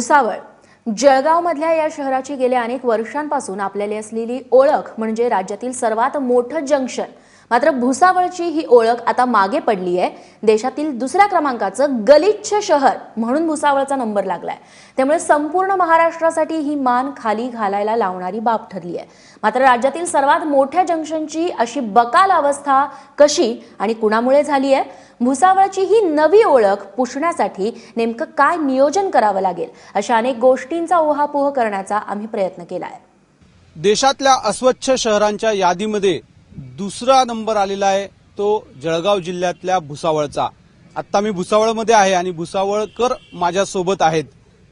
भुसावळ. जळगावमधल्या या शहराची गेल्या अनेक वर्षांपासून आपल्याला असलेली ओळख म्हणजे राज्यातील सर्वात मोठं जंक्शन मात्र भुसावळची ही ओळख आता मागे पडली आहे. देशातील दुसऱ्या क्रमांकाचं गलिच्छ शहर म्हणून भुसावळचा नंबर लागलाय. त्यामुळे संपूर्ण महाराष्ट्रासाठी ही मान खाली घालायला लावणारी बाब ठरली आहे. मात्र राज्यातील सर्वात मोठ्या जंक्शनची अशी बकाल अवस्था कशी आणि कुणामुळे झाली आहे? भुसावळची ही नवी ओळख पुसण्यासाठी नेमकं काय नियोजन करावं लागेल? अशा अनेक गोष्टींचा ओहापोह करण्याचा आम्ही प्रयत्न केला आहे देशातल्या अस्वच्छ शहरांच्या यादीमध्ये दुसरा नंबर आलेला आहे तो जळगाव जिल्ह्यातल्या भुसावळचा. आत्ता मी भुसावळमध्ये आहे आणि भुसावळकर माझ्यासोबत आहेत.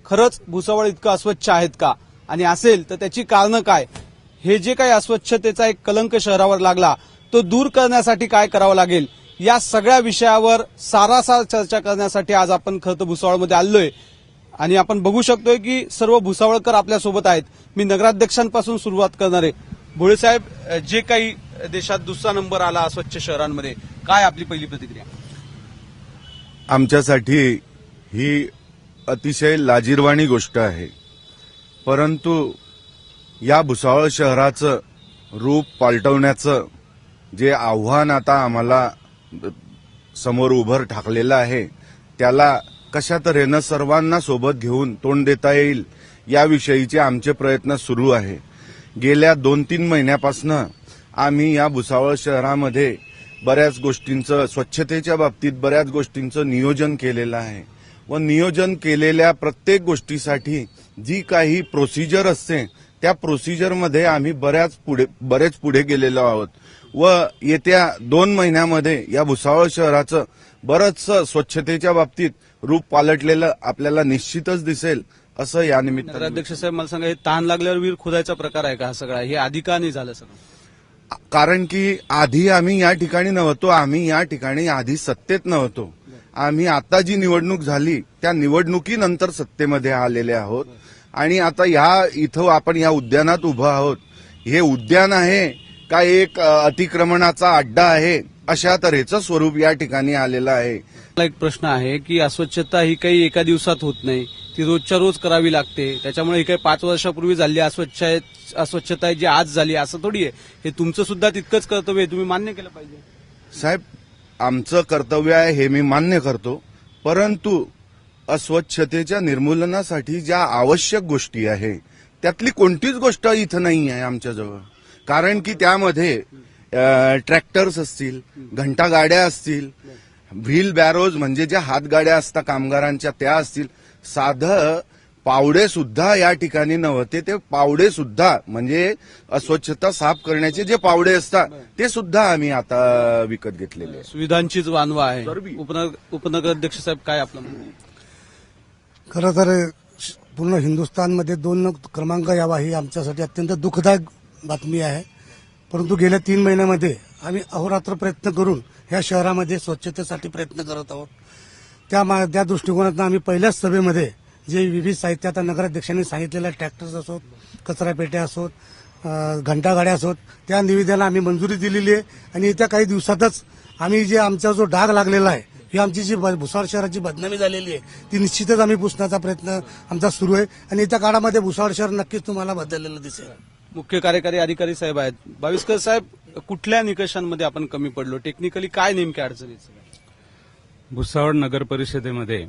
खरंच भुसावळ इतकं अस्वच्छ आहेत का? आणि असेल तर त्याची कारणं काय? हे जे काही अस्वच्छतेचा एक कलंक शहरावर लागला तो दूर करण्यासाठी काय करावं लागेल? या सगळ्या विषयावर सारासार चर्चा करण्यासाठी आज आपण खरं तर भुसावळमध्ये आलोय. आणि आपण बघू शकतोय की सर्व भुसावळकर आपल्यासोबत आहेत. मी नगराध्यक्षांपासून सुरुवात करणार आहे. भोळे साहेब जे काही देशात दुसरा नंबर आला स्वच्छ शहरांमध्ये काय आपली पहिली प्रतिक्रिया? आमच्यासाठी ही अतिशय लाजीरवाणी गोष्ट आहे. परंतु या भुसावळ शहराचं रूप पालटवण्याचं जे आव्हान आता आम्हाला समोर उभं ठाकलेलं आहे त्याला कशा तऱ्हेनं सर्वांना सोबत घेऊन तोंड देता येईल याविषयीचे आमचे प्रयत्न सुरू आहे. गेल्या दोन तीन महिन्यापासनं आम्ही या भुसावळ शहरामध्ये बऱ्याच गोष्टींचं स्वच्छतेच्या बाबतीत बऱ्याच गोष्टींचं नियोजन केलेलं आहे. व नियोजन केलेल्या प्रत्येक गोष्टीसाठी जी काही प्रोसिजर असते त्या प्रोसिजरमध्ये आम्ही बऱ्याच पुढे बरेच पुढे गेलेलो आहोत. व येत्या दोन महिन्यामध्ये या भुसावळ शहराचं बरंचसं स्वच्छतेच्या बाबतीत रूप पालटलेलं आपल्याला निश्चितच दिसेल असं या निमित्तानं अध्यक्ष साहेब मला सांगा हे तहान लागल्यावर वीर खोदायचा प्रकार आहे का हा सगळा? हे आधी का नाही झालं सगळं? कारण की आधी आम्ही या ठिकाणी नव्हतो आम्ही या ठिकाणी आधी सत्तेत नव्हतो. आम्ही आता जी निवडणूक झाली त्या निवडणुकीनंतर सत्तेमध्ये आलेले आहोत. आणि आता ह्या इथं आपण या उद्यानात उभं आहोत. हे उद्यान आहे का एक अतिक्रमणाचा अड्डा आहे अशा तऱ्हेचं स्वरूप या ठिकाणी आलेलं आहे. मला एक प्रश्न आहे की अस्वच्छता ही काही एका दिवसात होत नाही. ती रोजच्या रोज करावी लागते. त्याच्यामुळे ही काही पाच वर्षापूर्वी झाली अस्वच्छ आहे अस्वच्छता आहे जी आज झाली असं थोडी आहे. हे तुमचं सुद्धा तितकंच कर्तव्य आहे तुम्ही मान्य केलं पाहिजे. साहेब आमचं कर्तव्य आहे हे मी मान्य करतो. परंतु अस्वच्छतेच्या निर्मूलनासाठी ज्या आवश्यक गोष्टी आहे त्यातली कोणतीच गोष्ट इथं नाही आहे आमच्याजवळ. कारण की त्यामध्ये ट्रॅक्टर्स असतील घंटा गाड्या असतील व्हील बॅरोज म्हणजे ज्या हातगाड्या असतात कामगारांच्या त्या असतील. साधं पावडे सुद्धा या ठिकाणी नव्हते. ते पावडे सुद्धा म्हणजे अस्वच्छता साफ करण्याचे जे पावडे असतात ते सुद्धा आम्ही आता विकत घेतलेले आहे. सुविधांचीच वानवा आहे. उपनगराध्यक्ष साहेब काय आपलं म्हणणं आहे? खरं तर पूर्ण हिंदुस्थानमध्ये दोन क्रमांक यावा ही आमच्यासाठी अत्यंत दुःखदायक बातमी आहे. परंतु गेल्या तीन महिन्यामध्ये आम्ही अहोरात्र प्रयत्न करून ह्या शहरामध्ये स्वच्छतेसाठी प्रयत्न करत आहोत. त्या मा- त्या दृष्टिकोनातून आम्ही पहिल्याच सभेमध्ये जे विविध साहित्य आता नगराध्यक्षांनी सांगितलेलं ट्रॅक्टर्स असोत कचरापेट्या असोत घंटागाड्या असोत त्या निविदेला आम्ही मंजुरी दिलेली आहे. आणि येत्या काही दिवसातच आम्ही जे आमचा जो डाग लागलेला आहे ही आमची जी ब- भुसावळ शहराची बदनामी झालेली आहे ती निश्चितच आम्ही पुसण्याचा प्रयत्न आमचा सुरू आहे. आणि येत्या काळामध्ये भुसावळ शहर नक्कीच तुम्हाला बदललेलं दिसेल. मुख्य कार्यकारी अधिकारी साहेब आहेत. बाविस्कर साहेब कुठल्या निकषांमध्ये आपण कमी पडलो? टेक्निकली काय नेमक्या अडचणीचं? भुसावळ नगर परिषदेमध्ये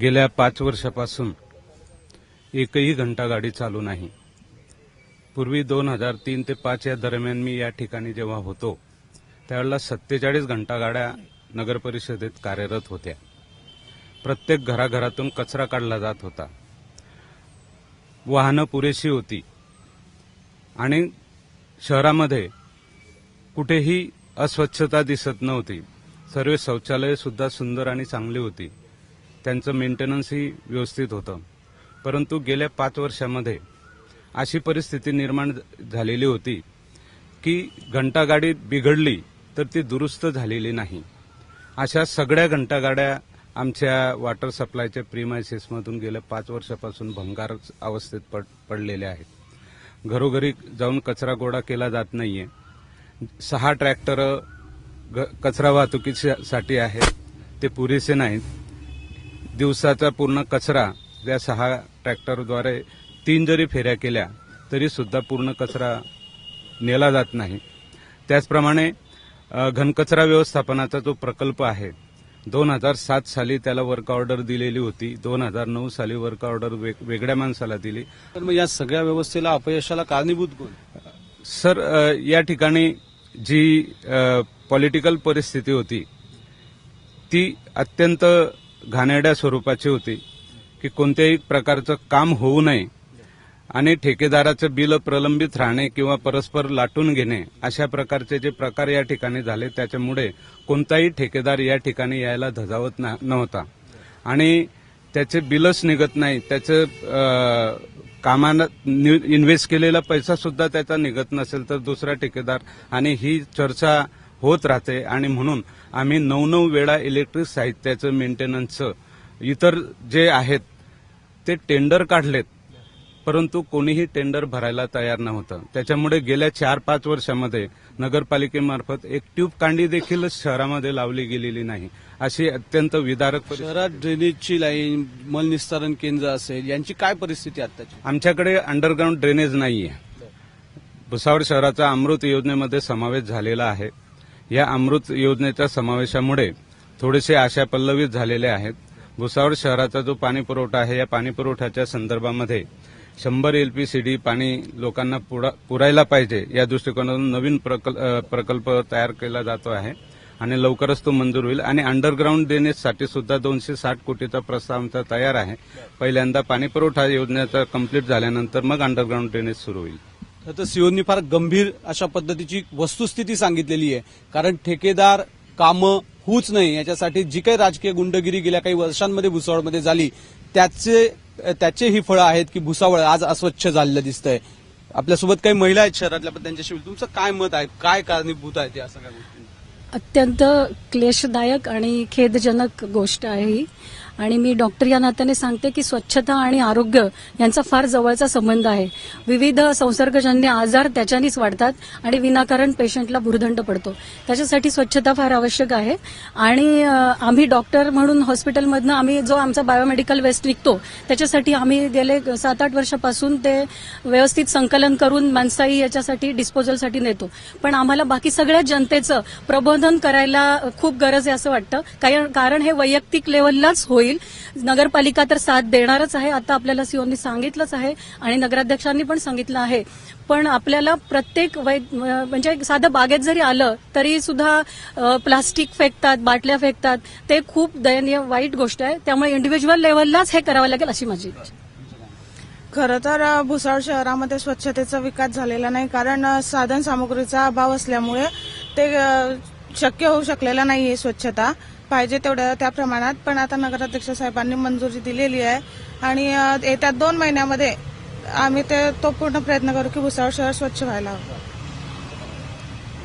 गेल्या पाच वर्षापासून एकही घंटा गाडी चालू नाही. पूर्वी दोन हजार तीन ते पाच या दरम्यान मी या ठिकाणी जेव्हा होतो त्यावेळेला सत्तेचाळीस घंटा गाड्या नगर परिषदेत कार्यरत होत्या. प्रत्येक घराघरातून कचरा काढला जात होता. वाहनं पुरेशी होती. आणि शहरामध्ये कुठेही अस्वच्छता दिसत नव्हती. सर्व शौचालये सुद्धा सुंदर आणि चांगली होती. त्यांचं मेंटेनन्सही व्यवस्थित होतं. परंतु गेल्या पाच वर्षामध्ये अशी परिस्थिती निर्माण झालेली होती की घंटागाडी बिघडली तर ती दुरुस्त झालेली नाही. अशा सगळ्या घंटागाड्या आमच्या वॉटर सप्लायच्या प्रीमायसेसमधून गेल्या पाच वर्षापासून भंगार अवस्थेत पड पडलेल्या आहेत. घरोघरी जाऊन कचरा गोळा केला जात नाहीये. सहा ट्रॅक्टर कचरा वाहतुकीसाठी आहेत ते पुरेसे नाहीत. दिवसाचा पूर्ण कचरा त्या सहा ट्रॅक्टरद्वारे तीन जरी फेऱ्या केल्या तरी सुद्धा पूर्ण कचरा नेला जात नाही. त्याचप्रमाणे घनकचरा व्यवस्थापनाचा जो प्रकल्प आहे दोन हजार सात साली त्याला वर्क ऑर्डर दिलेली होती. दोन हजार नऊ साली वर्क ऑर्डर वेग- वेगळ्या माणसाला दिली. तर मग या सगळ्या व्यवस्थेला अपयशाला कारणीभूत कोण? सर या ठिकाणी जी पॉलिटिकल परिस्थिती होती. ती अत्यंत घाणेरड्या स्वरूपाची होती की कोणत्याही प्रकारचं काम होऊ नये आणि ठेकेदाराचं बिल प्रलंबित राहणे किंवा परस्पर लाटून घेणे अशा प्रकारचे जे प्रकार या ठिकाणी झाले त्याच्यामुळे कोणताही ठेकेदार या ठिकाणी यायला धजावत ना- नव्हता. आणि त्याचे बिलच निघत नाही त्याचं अ, कामानं इन्व्हेस्ट केलेला पैसा सुद्धा त्याचा निघत नसेल तर दुसरा ठेकेदार आणि ही चर्चा होत राहते आणि म्हणून आम्ही नऊ नऊ वेळा इलेक्ट्रिक साहित्याचं मेंटेनन्सचं इतर जे आहेत ते टेंडर काढलेत. परंतु कोणीही टेंडर भरायला तयार नव्हतं. त्याच्यामुळे गेल्या चार पाच वर्षामध्ये नगरपालिकेमार्फत एक ट्यूब कांडी देखील शहरामध्ये लावली गेलेली नाही. अशी अत्यंत विदारक शहरात ड्रेनेजची लाईन मलनिस्तारण केंद्र असेल यांची काय परिस्थिती आत्ताची? आमच्याकडे अंडरग्राऊंड ड्रेनेज नाहीये. भुसावळ शहराचा अमृत योजनेमध्ये समावेश झालेला आहे. या अमृत योजनेच्या समावेशामुळे थोडेसे आशा पल्लवित झालेले आहेत. भुसावळ शहराचा जो पाणी पुरवठा आहे या पाणी पुरवठ्याच्या संदर्भामध्ये शंभर एलपीसीडी पाणी लोकांना पुरा- पुरायला पाहिजे या दृष्टिकोनातून नवीन प्रकल्प तयार केला जातो आहे आणि लवकरच तो मंजूर होईल. आणि अंडरग्राऊंड देण्यासाठी सुद्धा दोनशे साठ कोटीचा प्रस्ताव आमचा तयार आहे. पहिल्यांदा पाणी पुरवठा योजनेचा कंप्लीट झाल्यानंतर मग अंडरग्राऊंड ड्रेनेज सुरू होईल. तर सीओनी फार गंभीर अशा पद्धतीची वस्तुस्थिती सांगितलेली आहे. कारण ठेकेदार कामं होऊच नाही याच्यासाठी जी काही राजकीय गुंडगिरी गेल्या काही वर्षांमध्ये भुसावळमध्ये झाली त्याचे त्याचे ही फळं आहेत की भुसावळ आज अस्वच्छ झालेलं दिसतंय. आपल्यासोबत काही महिला आहेत शहरातल्या पण त्यांच्याशी तुमचं काय मत आहे? काय कारणीभूत आहे ते सगळ्या गोष्टी अत्यंत क्लेशदायक आणि खेदजनक गोष्ट आहे ही. आणि मी डॉक्टर या नात्याने सांगते की स्वच्छता आणि आरोग्य यांचा फार जवळचा संबंध आहे. विविध संसर्गजन्य आजार त्याच्यानीच वाढतात आणि विनाकारण पेशंटला भुर्दंड पडतो. त्याच्यासाठी स्वच्छता फार आवश्यक आहे. आणि आम्ही डॉक्टर म्हणून हॉस्पिटलमधनं आम्ही जो आमचा बायोमेडिकल वेस्ट निघतो त्याच्यासाठी आम्ही गेले सात आठ वर्षापासून ते व्यवस्थित संकलन करून माणसाई याच्यासाठी डिस्पोजलसाठी नेतो. पण आम्हाला बाकी सगळ्या जनतेचं प्रबंध प्रबोधन करायला खूप गरज आहे असं वाटतं. कारण कारण हे वैयक्तिक लेवललाच होईल. नगरपालिका तर साथ देणारच आहे. आता आपल्याला सीओनी सांगितलंच आहे आणि नगराध्यक्षांनी पण सांगितलं आहे. पण आपल्याला प्रत्येक वै म्हणजे साधं बागेत जरी आलं तरी सुद्धा प्लास्टिक फेकतात बाटल्या फेकतात. ते खूप दयनीय वाईट गोष्ट आहे. त्यामुळे इंडिव्हिज्युअल लेवललाच हे करावं लागेल अशी माझी इच्छा खरं तर भुसाळ शहरामध्ये स्वच्छतेचा विकास झालेला नाही. कारण साधन सामुग्रीचा अभाव असल्यामुळे ते शक्य होऊ शकलेलं नाहीये स्वच्छता. पाहिजे तेवढ्या त्या प्रमाणात. पण आता नगराध्यक्ष साहेबांनी मंजुरी दिलेली आहे. आणि येत्या दोन महिन्यामध्ये आम्ही ते तो पूर्ण प्रयत्न करू की भुसावळ शहर स्वच्छ व्हायला हवं.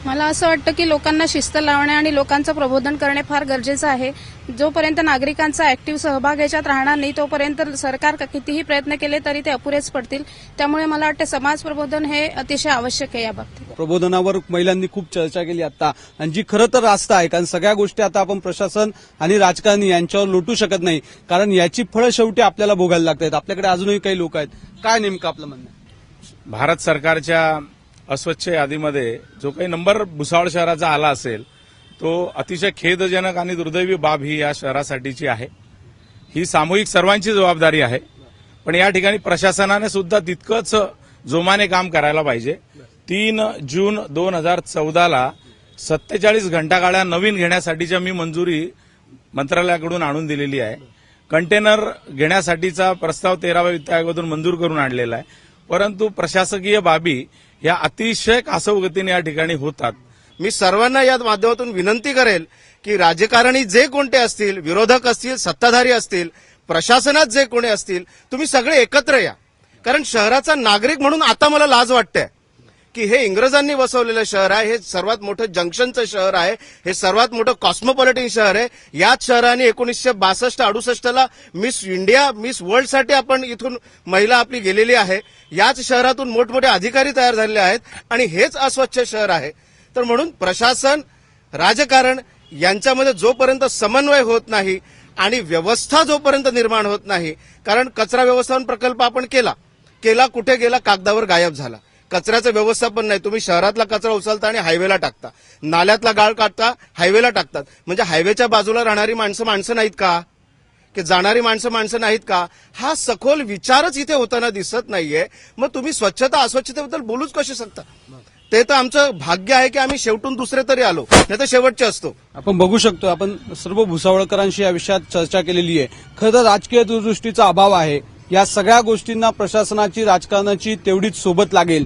मला असं वाटतं की लोकांना शिस्त लावणे आणि लोकांचं प्रबोधन करणे फार गरजेचं आहे. जोपर्यंत नागरिकांचा ऍक्टिव्ह सहभाग याच्यात राहणार नाही तोपर्यंत सरकार क- कितीही प्रयत्न केले तरी ते अपुरेच पडतील. त्यामुळे मला वाटतं समाज प्रबोधन हे अतिशय आवश्यक आहे या बाबतीत. प्रबोधनावर महिलांनी खूप चर्चा केली आता आणि जी खरं तर रास्त आहे कारण सगळ्या गोष्टी आता आपण प्रशासन आणि राजकारणी यांच्यावर लोटू शकत नाही. कारण याची फळं शेवटी आपल्याला भोगायला लागतात आपल्याकडे अजूनही काही लोक आहेत. काय नेमकं आपलं म्हणणं? भारत सरकारच्या अस्वच्छ यादीमध्ये जो काही नंबर भुसावळ शहराचा आला असेल तो अतिशय खेदजनक आणि दुर्दैवी बाब ही या शहरासाठीची आहे. ही सामूहिक सर्वांची जबाबदारी आहे. पण या ठिकाणी प्रशासनाने सुद्धा तितकंच जोमाने काम करायला पाहिजे. तीन जून दोन हजार चौदाला सत्तेचाळीस घंटागाड्या नवीन घेण्यासाठीच्या मी मंजुरी मंत्रालयाकडून आणून दिलेली आहे. कंटेनर घेण्यासाठीचा प्रस्ताव तेराव्या वित्त आयोगातून मंजूर करून आणलेला आहे. परंतु प्रशासकीय बाबी या अतिशय कासवगतीने या ठिकाणी होतात. मी सर्वांना या माध्यमातून विनंती करेल की राजकारणी जे कोणते असतील विरोधक असतील सत्ताधारी असतील प्रशासनात जे कोणी असतील तुम्ही सगळे एकत्र या. कारण शहराचा नागरिक म्हणून आता मला लाज वाटते की हे इंग्रजांनी वसवलेलं शहर आहे हे सर्वात मोठं जंक्शनचं शहर आहे हे सर्वात मोठं कॉस्मोपॉलिटन शहर आहे. याच शहराने एकोणीसशे बासष्ट अडुसष्टला मिस इंडिया मिस वर्ल्डसाठी आपण इथून महिला आपली गेलेली आहे. याच शहरातून मोठमोठे अधिकारी तयार झालेले आहेत आणि हेच अस्वच्छ शहर आहे. तर म्हणून प्रशासन राजकारण यांच्यामध्ये जोपर्यंत समन्वय होत नाही आणि व्यवस्था जोपर्यंत निर्माण होत नाही कारण कचरा व्यवस्थापन प्रकल्प आपण केला केला कुठे गेला कागदावर गायब झाला. कचऱ्याचं व्यवस्थापन नाही. तुम्ही शहरातला कचरा उचलता आणि हायवेला टाकता. नाल्यातला गाळ काढता हायवेला टाकतात. म्हणजे हायवेच्या बाजूला राहणारी माणसं माणसं नाहीत का? की जाणारी माणसं माणसं नाहीत का? हा सखोल विचारच इथे होताना दिसत नाहीये. मग तुम्ही स्वच्छता अस्वच्छतेबद्दल बोलूच कशी शकता? ते तर आमचं भाग्य आहे की आम्ही शेवटून दुसरे तरी आलो. नाही तर शेवटचे असतो. आपण बघू शकतो आपण सर्व भुसावळकरांशी या विषयात चर्चा केलेली आहे. खरं तर राजकीय दूरदृष्टीचा अभाव आहे. या सगळ्या गोष्टींना प्रशासनाची राजकारणाची तेवढीच सोबत लागेल.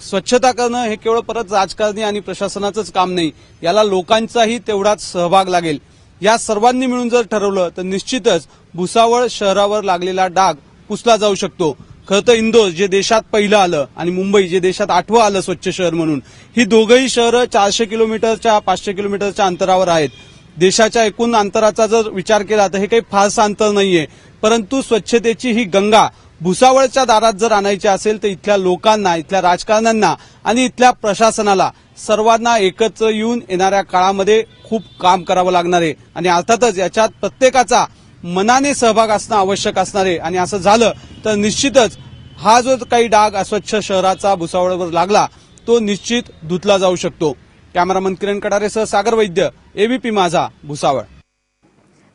स्वच्छता करणं हे केवळ परत राजकारणी आणि प्रशासनाचंच काम नाही याला लोकांचाही तेवढाच सहभाग लागेल. या सर्वांनी मिळून जर ठरवलं तर निश्चितच भुसावळ शहरावर लागलेला डाग पुसला जाऊ शकतो. खरं तर इंदोर जे देशात पहिलं आलं आणि मुंबई जे देशात आठवं आलं स्वच्छ शहर म्हणून ही दोघंही शहरं चारशे किलोमीटरच्या पाचशे किलोमीटरच्या अंतरावर आहेत. देशाच्या एकूण अंतराचा जर विचार केला तर हे काही फारसं अंतर नाहीये. परंतु स्वच्छतेची ही गंगा भुसावळच्या दारात जर आणायची असेल तर इथल्या लोकांना इथल्या राजकारण्यांना आणि इथल्या प्रशासनाला सर्वांना एकत्र येऊन येणाऱ्या काळामध्ये खूप काम करावं लागणार आहे. आणि अर्थातच याच्यात प्रत्येकाचा मनाने सहभाग असणं आवश्यक असणार आहे. आणि असं झालं तर निश्चितच हा जो काही डाग अस्वच्छ शहराचा भुसावळवर लागला तो निश्चित धुतला जाऊ शकतो. कॅमेरामन किरण कडारेसह सागर वैद्य एबीपी माझा भुसावळ.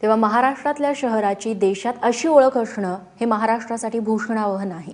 तेव्हा महाराष्ट्रातल्या शहराची देशात अशी ओळख असणं हे महाराष्ट्रासाठी भूषणावह नाही